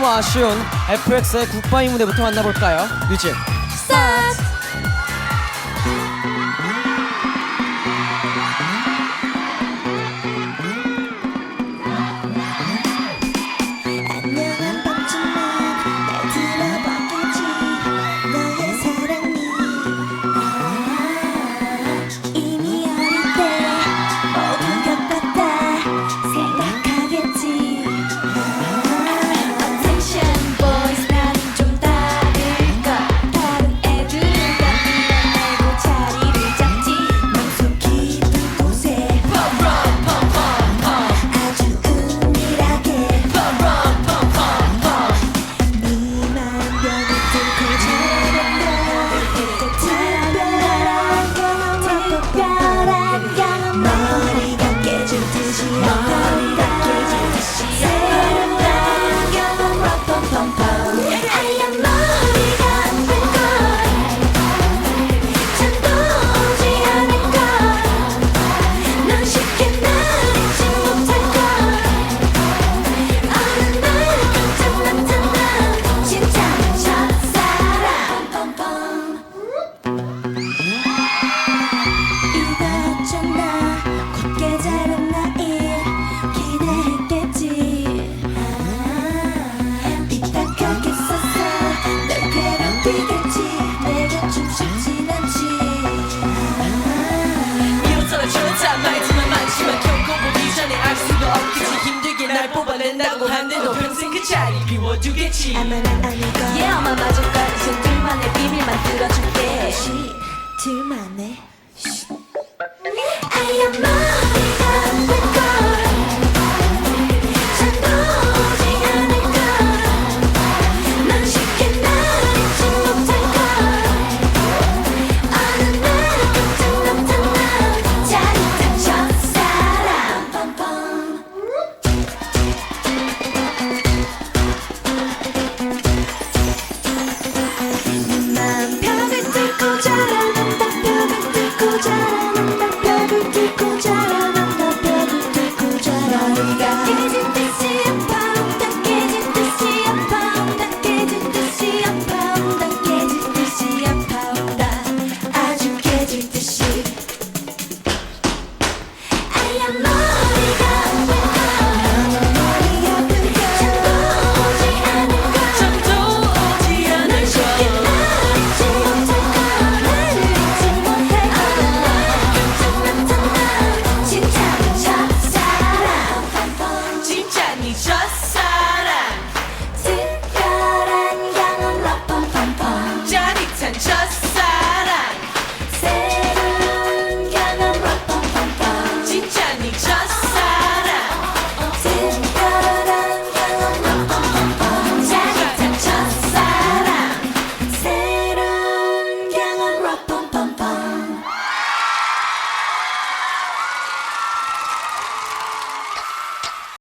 너무 아쉬운 FX의 굿바이 무대부터 만나볼까요? 뮤직. 너 평생 그 자리 비워두겠지. 아마 난 아닐까 yeah 예, 아마 맞을까 이젠 둘만의 비밀 만들어줄게.